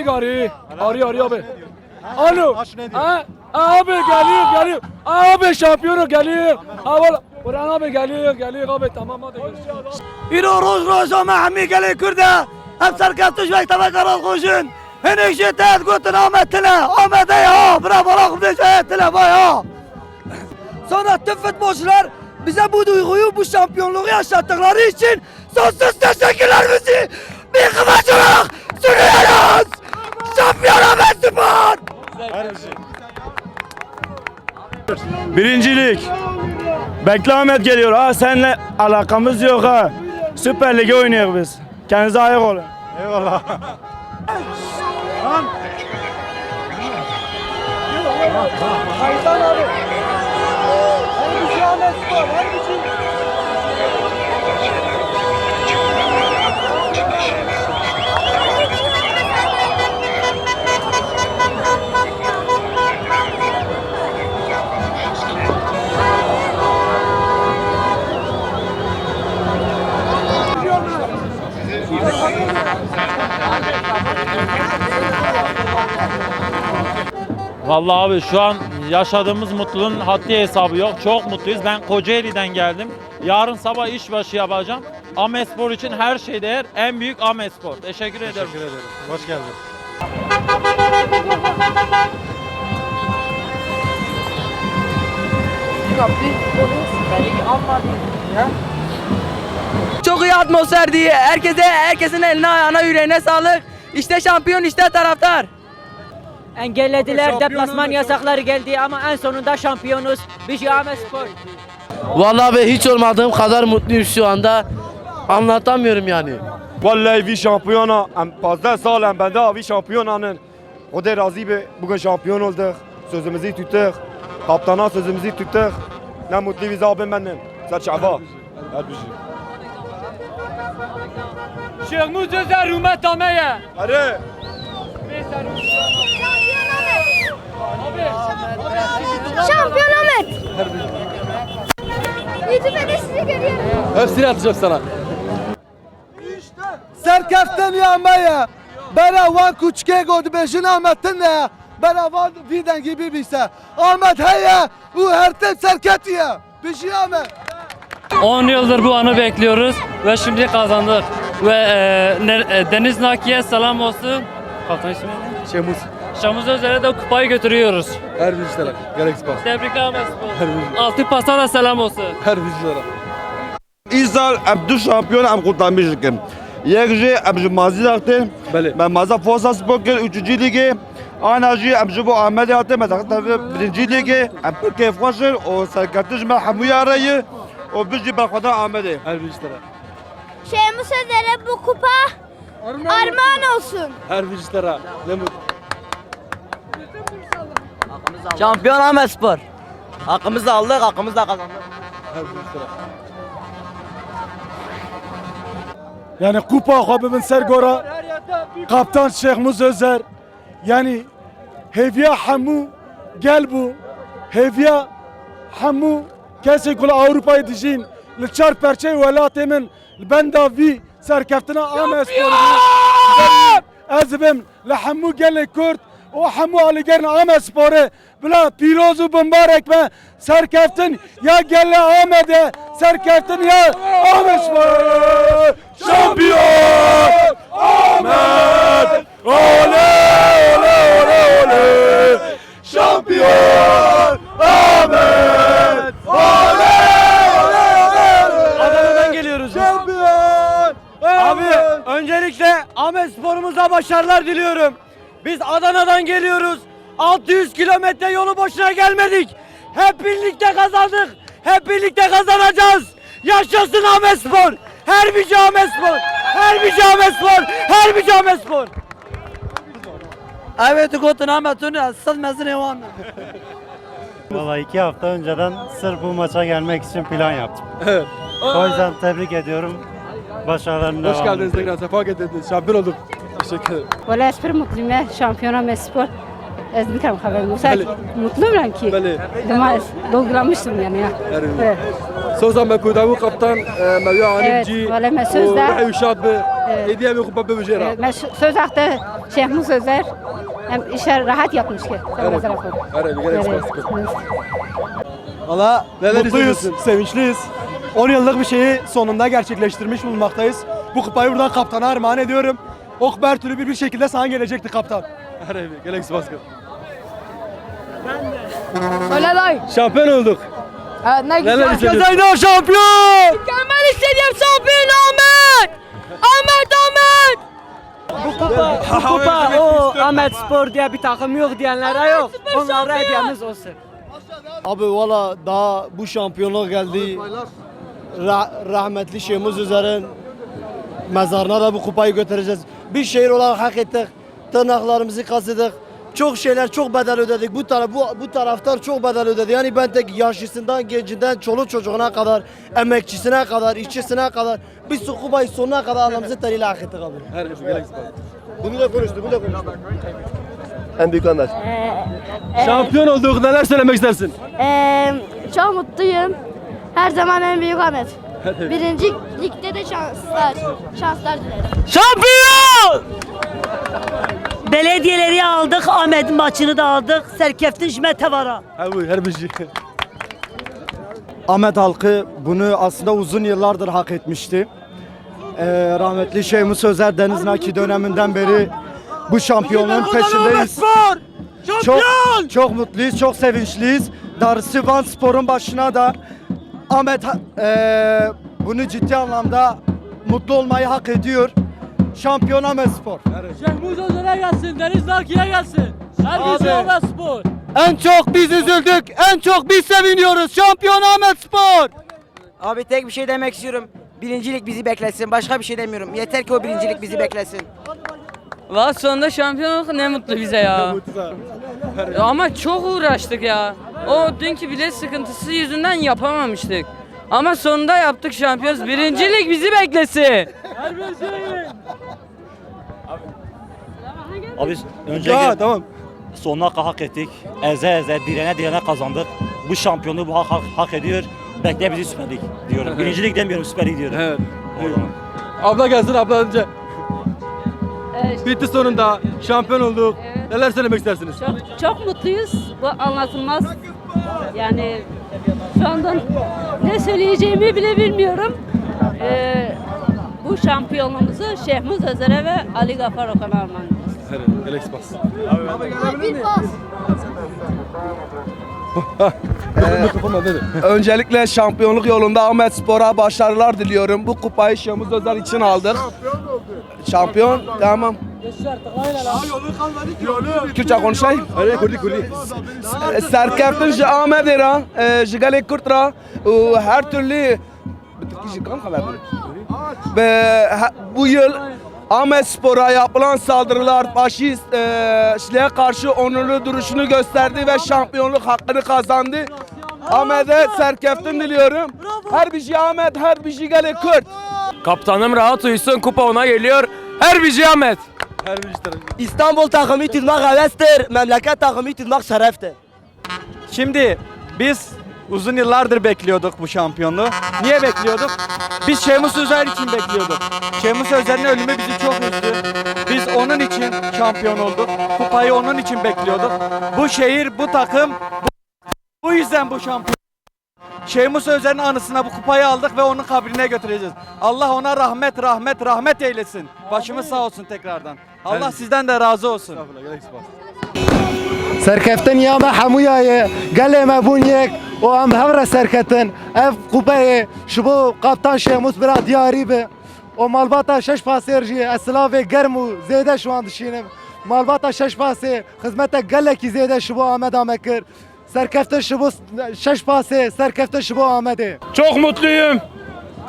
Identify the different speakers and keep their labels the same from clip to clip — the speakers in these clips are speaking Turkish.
Speaker 1: Abi gari. Arıyor arıyor abi. Alo. Ha? Abi geliyor geliyor. Abi şampiyonu geliyor. Ha valla. Burhan abi geliyor geliyor abi tamam hadi görüşürüz.
Speaker 2: İro roş ama hemi gele kürde. Hep serkestiş ve tabi karal koşun. Henüz şiddet gutun Ahmet'ine. Ahmet'e ya. Bravo lakum necayetine vay ya. Sonra tüm futbolcular bize bu duyguyu, bu şampiyonluğu yaşattıkları için sonsuz teşekkürlerimizi bir kıvaç olarak sunuyoruz. Şampiyon Ahmet Spor.
Speaker 3: Birincilik. Bekle Ahmet geliyor. Ha seninle alakamız yok ha. Süper Lig'e oynuyoruz biz. Kendinize ayık olun. Eyvallah.
Speaker 4: Vallahi abi şu an yaşadığımız mutluluğun haddi hesabı yok. Çok mutluyuz. Ben Kocaeli'den geldim. Yarın sabah işbaşı yapacağım. Amespor için her şey değer. En büyük Amespor. Teşekkür ederim. Teşekkür ederim.
Speaker 3: Hoş geldin.
Speaker 2: Çok iyi atmosfer diye herkese herkesin eline ayağına yüreğine sağlık. İşte şampiyon işte taraftar.
Speaker 5: Engellediler deplasman yasakları geldi ama en sonunda şampiyonuz. Bijame Spor.
Speaker 6: Vallahi ben hiç olmadığım kadar mutluyum şu anda. Anlatamıyorum yani.
Speaker 3: Vallahi vi şampiyona. Em fazla sağ em bende vi şampiyonanın. O da razı be. Bugün şampiyon olduk. Sözümüzü tuttuk. Kaptana sözümüzü tuttuk. Ne mutlu biz abim benim. Sen şava. Her bir şey.
Speaker 1: Şehmuz Özer Rumet Ameye.
Speaker 3: Hadi.
Speaker 7: Şampiyon Ahmet. YouTube'da sizi görüyorum.
Speaker 1: Hepsini atacağım sana.
Speaker 2: Serkeften ya meye. Bera van kuçke god beşin Ahmet'in ne? Bera van viden gibi bilse. Ahmet heye. Bu her tem serket ya. Bir şey Ahmet.
Speaker 8: 10 yıldır bu anı bekliyoruz ve şimdi kazandık. Ve e, ne- e, Deniz Naki'ye selam olsun. Kaptan ismi ne? Şamuz Özer'e de kupayı götürüyoruz.
Speaker 1: Her bir işlere. Gerek spor.
Speaker 8: Tebrikler Spor. Altı pasa da selam olsun.
Speaker 1: Her bir işlere.
Speaker 3: İzal du şampiyon em kurtarmışım. Yekji em ji mazî daxtê.
Speaker 1: Belê.
Speaker 3: Me maza Fosa Spor kir üçüncü ligi. Ana jî em ji bo Ahmedê hatê me daxte birinci ligi. Em pir kêfxweşin û serkeftin ji me hemûya re ye. û biz jî berxweda Ahmedê.
Speaker 1: Her bir işlere.
Speaker 7: Şehmus Özer'e bu kupa armağan olsun.
Speaker 1: Her bir işlere. Ne mutlu.
Speaker 2: Şampiyon Ahmet Spor. Hakkımızı aldık, hakkımızı da kazandık.
Speaker 9: Yani kupa xwe ser gora. Kaptan Şehmuz Özer. Yani heviya hemû gel bû heviya hemû kesê ku li Avrupayê dijîn li çar perçeyê welatê min li benda vî serkeftina Ames ez bim li hemû gelê Kurd û hemû alîgerin Ames Sporê bila pîroz û bimbarek me serkeftin ya gelle Amed'e serkeftin ya Ames Spor şampiyon Ahmet. Ole ole ole ole şampiyon Ahmet. Ole ole ole
Speaker 2: Adana'dan geliyoruz.
Speaker 9: şampiyon
Speaker 2: Abi öncelikle Ahmet Spor'umuza başarılar diliyorum. Biz Adana'dan geliyoruz. 600 kilometre yolu boşuna gelmedik. Hep birlikte kazandık. Hep birlikte kazanacağız. Yaşasın Ahmet Spor. Her bir Ahmet Spor. Her bir Ahmet Spor. Her bir Ahmet Spor. Evet, guten Ahmet Tuna. Siz mezun var
Speaker 10: Valla iki hafta önceden sırf bu maça gelmek için plan yaptım. O yüzden tebrik ediyorum. Başarılarını
Speaker 1: Hoş geldiniz tekrar. Sefa getirdiniz. Şampiyon olduk. Teşekkür ederim.
Speaker 7: Valla super mutluyum ya. Şampiyon Ahmet Spor.
Speaker 11: Ez dikarım haberim. Sen mutluyum ki.
Speaker 1: Bəli.
Speaker 11: Dema doldurmuştum yani ya. Evet.
Speaker 1: Sozan ben kudavu kaptan Mevya
Speaker 11: Hanımci, valla ben sözde-
Speaker 1: Şabi.
Speaker 11: Evet.
Speaker 1: Hediye mi kupa bebejera.
Speaker 11: Evet, ben söz hakkı Şeyh Musa Özer hem işe rahat yapmış ki. Koy.
Speaker 1: Evet,
Speaker 11: Evet.
Speaker 12: Valla
Speaker 1: Neler
Speaker 12: mutluyuz, sevinçliyiz. 10 yıllık bir şeyi sonunda gerçekleştirmiş bulunmaktayız. Bu kupayı buradan kaptana armağan ediyorum. O kupa her türlü bir, bir şekilde sana gelecekti kaptan.
Speaker 1: Evet, Galaxy Basket.
Speaker 13: Öyle dayı.
Speaker 1: Şampiyon olduk.
Speaker 13: Evet ne
Speaker 1: Neler hissediyorsun?
Speaker 12: Zeyno şampiyon!
Speaker 13: Mükemmel istediğim şampiyon Ahmet. Ahmet Ahmet.
Speaker 14: Kupa o Ahmet Spor diye bir takım yok diyenlere yok. Onlara hediyemiz olsun.
Speaker 15: Abi valla daha bu şampiyonluk geldi. Ra- rahmetli Şeyhimiz Özer'in mezarına da bu kupayı götüreceğiz. Bir şehir olarak hak ettik. Tırnaklarımızı kazıdık. Çok şeyler çok bedel ödedik. Bu taraf bu, bu taraftar çok bedel ödedi. Yani ben tek yaşlısından gencinden çoluk çocuğuna kadar, emekçisine kadar, işçisine kadar biz bu kupayı sonuna kadar alnımızın teriyle hak ettik abi.
Speaker 1: Her şey.
Speaker 15: Bunu da konuştu, bunu da konuştu.
Speaker 16: En büyük anlar.
Speaker 1: Şampiyon olduk. Neler söylemek istersin?
Speaker 13: Ee, çok mutluyum. Her zaman en büyük Ahmet. Birinci ligde de şanslar. Şanslar dilerim.
Speaker 14: Belediyeleri aldık, Ahmet'in maçını da aldık. Serkeftin Jmete vara.
Speaker 1: Her bu her bir şey.
Speaker 15: Ahmet halkı bunu aslında uzun yıllardır hak etmişti. Ee, rahmetli Şeyhmus Sözer Deniz Naki döneminden beri bu şampiyonluğun peşindeyiz. Çok, çok mutluyuz, çok sevinçliyiz. Darısı Van Spor'un başına da Ahmet eee, bunu ciddi anlamda mutlu olmayı hak ediyor. Şampiyon Ahmet Spor.
Speaker 17: Şehmuz Özer'e gelsin, Deniz Naki'ye gelsin. Herkese Ahmet Spor.
Speaker 15: En çok biz üzüldük, en çok biz seviniyoruz. Şampiyon Ahmet Spor.
Speaker 14: Abi tek bir şey demek istiyorum. Birincilik bizi beklesin. Başka bir şey demiyorum. Yeter ki o birincilik bizi beklesin.
Speaker 17: Valla sonunda şampiyon olduk ne mutlu bize ya. Ama çok uğraştık ya. O dünkü bilet sıkıntısı yüzünden yapamamıştık. Ama sonunda yaptık şampiyonuz. Birincilik bizi beklesin.
Speaker 18: Abi önce
Speaker 1: Ya tamam.
Speaker 18: sonuna kadar hak ettik. Eze eze direne direne kazandık. Bu şampiyonluğu bu hak, hak, hak ediyor. Bekle bizi Süper Lig diyorum. Birincilik demiyorum Süper Lig diyorum.
Speaker 1: Evet.
Speaker 18: O zaman.
Speaker 1: Abla gelsin abla önce. Bitti sonunda. Şampiyon olduk. Neler söylemek istersiniz?
Speaker 11: Çok, çok mutluyuz. Bu anlatılmaz. Yani şu anda ne söyleyeceğimi bile bilmiyorum. Ee, bu şampiyonluğumuzu Şeyh Muz Özer'e ve Ali Gafar Okan'a armağan ediyoruz.
Speaker 1: Evet, Galaxy Basket.
Speaker 13: Bir pas.
Speaker 1: Mikrofon dedi.
Speaker 15: Öncelikle şampiyonluk yolunda Ahmet Spor'a başarılar diliyorum. Bu kupayı Şamuz Özer için aldık. Şampiyon tamam. Kürtçe konuşayım.
Speaker 1: Hadi kurdi kurdi.
Speaker 15: Serkeftin ji Ahmet'e ra, ji gelek Kürt ra, û her türlü Ve bu yıl Ahmet Spor'a yapılan saldırılar faşist e, karşı onurlu duruşunu gösterdi ve şampiyonluk hakkını kazandı. Ahmet'e serkeftin diliyorum. Her bir şey Ahmet, her bir şey gelek Kürt.
Speaker 17: Kaptanım rahat uyusun, kupa ona geliyor. Her bir şey Ahmet.
Speaker 1: Her bir işte.
Speaker 15: İstanbul takımı tutmak hevestir, memleket takımı tutmak şereftir.
Speaker 12: Şimdi biz uzun yıllardır bekliyorduk bu şampiyonluğu. Niye bekliyorduk? Biz Şemus Özer için bekliyorduk. Şemus Özer'in ölümü bizi çok üzdü. Biz onun için şampiyon olduk. Kupayı onun için bekliyorduk. Bu şehir, bu takım bu, bu yüzden bu şampiyon. Şemus Özer'in anısına bu kupayı aldık ve onun kabrine götüreceğiz. Allah ona rahmet, rahmet, rahmet eylesin. Başımız sağ olsun tekrardan. Allah sizden de razı olsun.
Speaker 1: Estağfurullah Galaxy Basket.
Speaker 15: سرکفتن یا ما حمویای گله ما بونیک و هم هفره سرکتن اف کوپه شبو قبطان شموس برا دیاری به و مالباتا شش پاسر جی اسلاف گرم و زیده شوان دشینم مالباتا شش پاسه خدمت گله کی زیده شبو آمد آمکر Serkefte şubu şeş pası, serkefte şubu Ahmet'i.
Speaker 17: Çok mutluyum.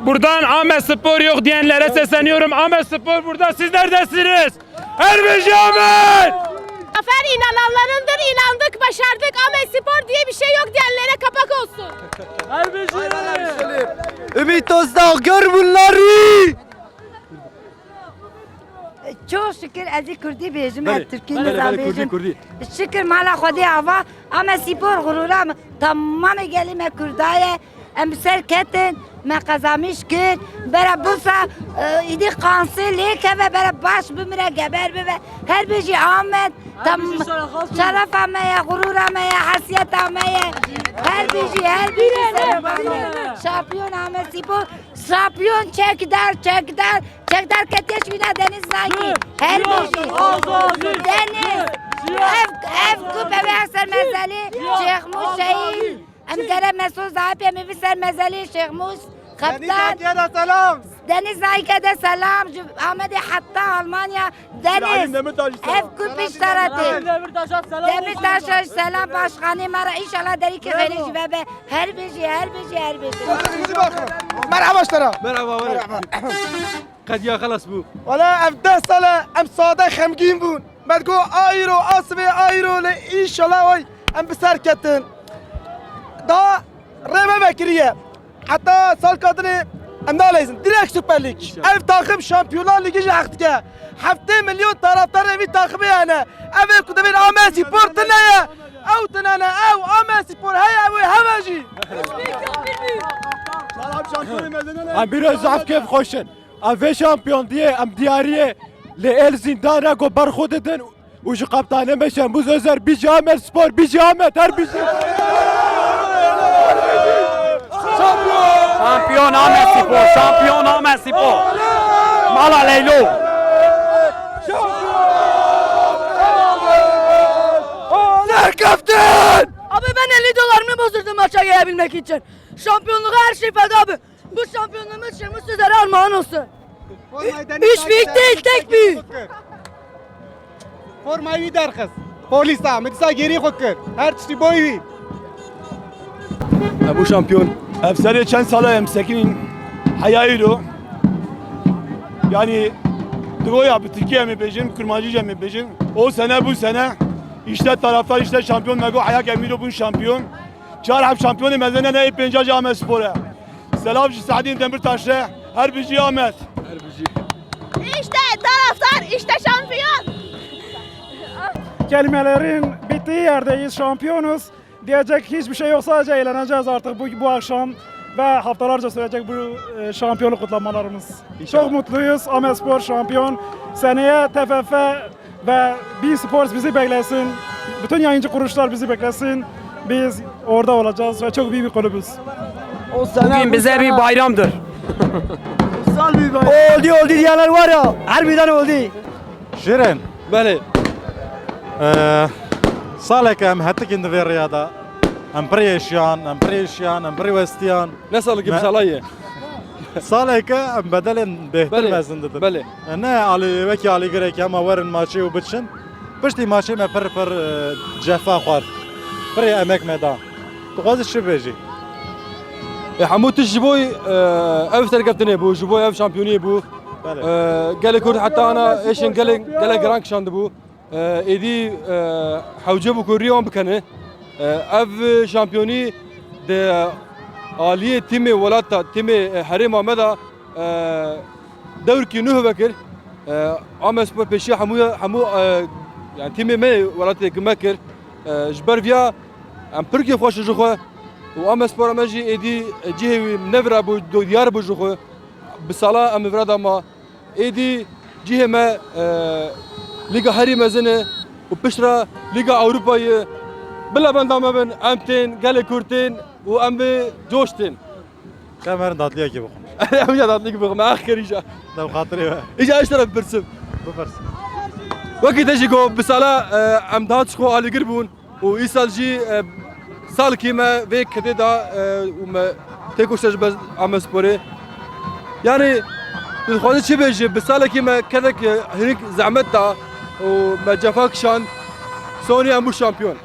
Speaker 17: Buradan Ahmet Spor yok diyenlere sesleniyorum. Ahmet Spor burada siz neredesiniz? Erbici Ahmet!
Speaker 13: Zafer inananlarındır, inandık, başardık. Ahmet Spor diye bir şey yok diyenlere kapak olsun.
Speaker 17: Erbici!
Speaker 15: Ümit Özdağ gör bunları!
Speaker 19: Çok şükür ezi Kürdi bejim, ez Türkî
Speaker 1: bele,
Speaker 19: nizam bejim. Şükür mala Xwedê ava, ama spor gurura tamam gelî me Kurdaye, em ser ketin, me qezamiş kir, bere Bursa îdî qansê lê keve bere baş bimire geber bibe, her bêjî Ahmet, tam şerefa me ye, gurura me ye, hasiyeta me ye, her her bêjî şerefa me ye. Şampiyon Ahmet Spor, şampiyon çekdar, çekdar, çekdar keteş vina Deniz Zaki, her bêjî. Deniz, ev, ev kupe ve ser mezeli, Şeyh Mus Şehir, em gere Mesut Zahip emi bir ser mezeli, Şeyh Mus, Kaptan,
Speaker 6: selam.
Speaker 19: Deniz Zayike'de selam, Cü- Ahmet'i hatta Almanya, Deniz, ev kupe işareti. Demirtaş'a selam başkanı mara inşallah deri ki gayri jibe her biri her biri her biri.
Speaker 6: Merhaba اشترى
Speaker 1: Merhaba merhaba. قد يا خلاص بو
Speaker 6: ولا افده سنه ام صادق خمگین بون مدگو آیرو آسبه آیرو لی ایشالا وای ام بسر کتن دا رمه بکریه حتی سال کادنی Emdaleyizin. Direkt Süper Lig. Ev takım Şampiyonlar Ligi jahtike. Hafte milyon taraftar evi takımı yani. Ev kuda bir Amel Spor tınaya. Ev tınana ev Amel Spor heye
Speaker 9: evi heveci. Em biraz zaf kef hoşun. Ev şampiyon diye em diyariye. Le el zindana go barxod edin. Ucu kaptanı meşen. Buz özer bir camet spor bir camet her
Speaker 10: bir şey. spor, şampiyon Ahmet Spor. Mala Leylo.
Speaker 6: Kaptan!
Speaker 7: Abi ben 50 dolarımı bozdurdum maça gelebilmek için. Şampiyonluğa her şey feda abi. Bu şampiyonluğumuz şeyimiz sizlere armağan olsun. Üç büyük değil tek büyük.
Speaker 6: Formayı der kız. Polis amedisa geri kokur. Her çi boy.
Speaker 9: E, bu şampiyon. Efsane çen sala em sekinin hayaydı. Yani Digo yapı Türkiye mi peşin, Kırmacı mi peşin. O sene bu sene işte taraftar işte şampiyon Mego ayak emiro bu şampiyon. Çar hep şampiyonu mezene ne penca Ahmet Spor'a. Selamcı Sadin Demirtaş'a her bici şey Ahmet. Her bici. Şey.
Speaker 7: İşte taraftar işte şampiyon.
Speaker 9: Kelimelerin bittiği yerdeyiz şampiyonuz. Diyecek hiçbir şey yok sadece eğleneceğiz artık bu, bu akşam ve haftalarca sürecek bu e, şampiyonluk kutlamalarımız. İnşallah. Çok mutluyuz. Amespor şampiyon. Seneye TFF ve B Sports bizi beklesin. Bütün yayıncı kuruluşlar bizi beklesin. Biz orada olacağız ve çok büyük bir kulübüz.
Speaker 10: O sene, Bugün bize sene. bir bayramdır. Kutsal bir bayram.
Speaker 6: Oldu oldu diyenler var ya, harbiden oldu.
Speaker 10: Şirin.
Speaker 1: Beli.
Speaker 10: Ee, Salek hem hattık indi bir riyada. Em preşyan, em preşyan, em prevestiyan.
Speaker 1: نسأل كيف
Speaker 10: ما-
Speaker 1: صلاية
Speaker 10: Salek em bedelin behtir
Speaker 1: بله
Speaker 10: mezindidir.
Speaker 1: بله
Speaker 10: Ne ali veki ali gerek ama verin maçı u biçin. Pişti maçı me per per e, cefa xwar. Per emek me da. Tu gazi şi beji.
Speaker 1: حمود الجبوي اف سرقتني بو جبوي اف شامبيوني بو
Speaker 10: Bele.
Speaker 1: قال كورد حتى انا ايش قال قال جرانك شاند بو ايدي حوجبو كوريون بكنه اف شامبيوني de آلية تيمي ولاتا تيمي حريم مدى دور كي نوه بكر عام سبور بيشي حمو حمو يعني تيمي مي ولاتا كمكر جبر فيا ام بركي خوش جوخه وام سبور ماجي ايدي جهه نفرا بو دو ديار بو جوخه بصلاة ام فردا ما ايدي جهه ما ليغا هاري مزنه وبشرا ليغا اوروبا بلا بندام بن امتين قال كورتين وام جوشتين
Speaker 10: Kemerin tatlıya ki bakın.
Speaker 1: ام جاد ليك بغم اخر اجا
Speaker 10: Dev hatırı ve.
Speaker 1: اجا اشترى برسم
Speaker 10: Bu versin.
Speaker 1: وقت اجي جو بصلاة ام دات شكو على قربون ويسال جي سال كيما فيك كده وما تيكو شجبة ام سبوري يعني الخواني شي بيجي بصالة كيما كذاك هنيك زعمتها وما جافاك شان سوني امو شامبيون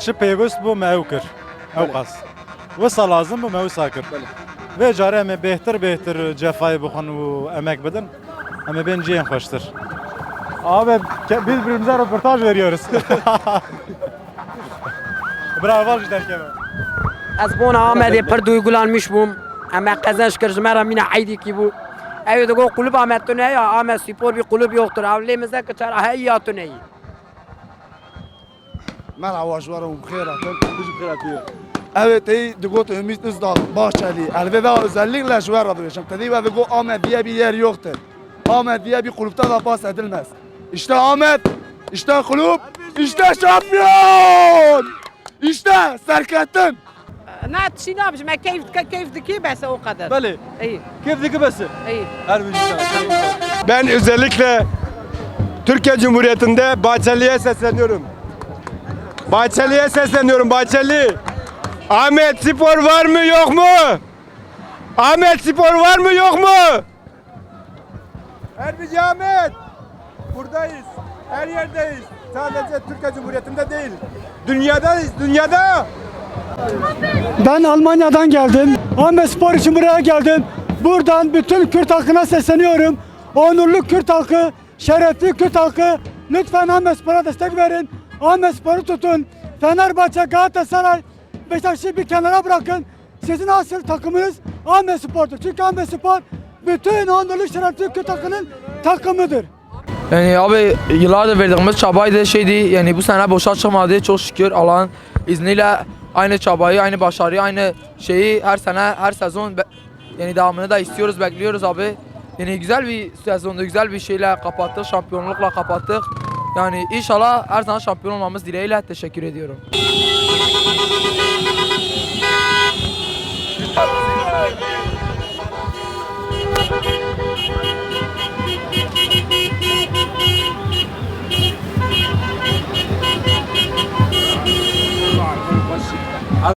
Speaker 10: Çi pêwist bû me ew kir ew qas. Wisa lazim bû me wisa kir. Vê cara em ê bêhtir bêhtir cefayê bixwin û emek bidin em ê bên ciyên xweştir. Abi birbirimize röportaj veriyoruz. Bravo
Speaker 5: cidden Kemal. Ez bona Ahmet'e pır duygulanmış bum. Ama kazanç kırcıma ramine haydi ki bu. Evet o kulüp Ahmet'te ne ya? Ahmet spor bir kulüp yoktur. Avlemizde kaçar hayatı neyi?
Speaker 6: Merhaba şuvarım bخير Evet iyi digot Ümit Özdağ Bahçeli Elve ve özellikle şu var adı Tedi ve digo Ahmet diye bir yer yoktur. Ahmet diye bir kulüpte de bahsedilmez. İşte Ahmet, işte kulüp, işte şampiyon! İşte Serkettin!
Speaker 5: Ne şimdi yapmış? Ben keyif keyifdeki bese o kadar.
Speaker 1: Beli.
Speaker 5: İyi,
Speaker 1: Keyif diki besi.
Speaker 5: iyi.
Speaker 1: Her bir insan.
Speaker 14: Ben özellikle Türkiye Cumhuriyeti'nde Bahçeli'ye sesleniyorum. Bahçeli'ye sesleniyorum Bahçeli. Ahmet Spor var mı yok mu? Ahmet Spor var mı yok mu? Erbici Ahmet. Buradayız. Her yerdeyiz. Sadece Türkiye Cumhuriyeti'nde değil. Dünyadayız. Dünyada.
Speaker 20: Ben Almanya'dan geldim. Ahmet Spor için buraya geldim. Buradan bütün Kürt halkına sesleniyorum. Onurlu Kürt halkı, şerefli Kürt halkı lütfen Ahmet Spor'a destek verin. Ahmet Spor'u tutun. Fenerbahçe, Galatasaray, Beşiktaş'ı bir kenara bırakın. Sizin asıl takımınız Ahmet Spor'dur. Çünkü Ahmet Spor bütün onurlu şerefli Kürt halkının takımıdır.
Speaker 5: Yani abi yıllardır verdiğimiz çabaydı şeydi yani bu sene boşa çıkmadı çok şükür Allah'ın izniyle aynı çabayı aynı başarıyı aynı şeyi her sene her sezon yani devamını da istiyoruz bekliyoruz abi. Yani güzel bir sezonda güzel bir şeyle kapattık şampiyonlukla kapattık. Yani inşallah her zaman şampiyon olmamız dileğiyle teşekkür ediyorum.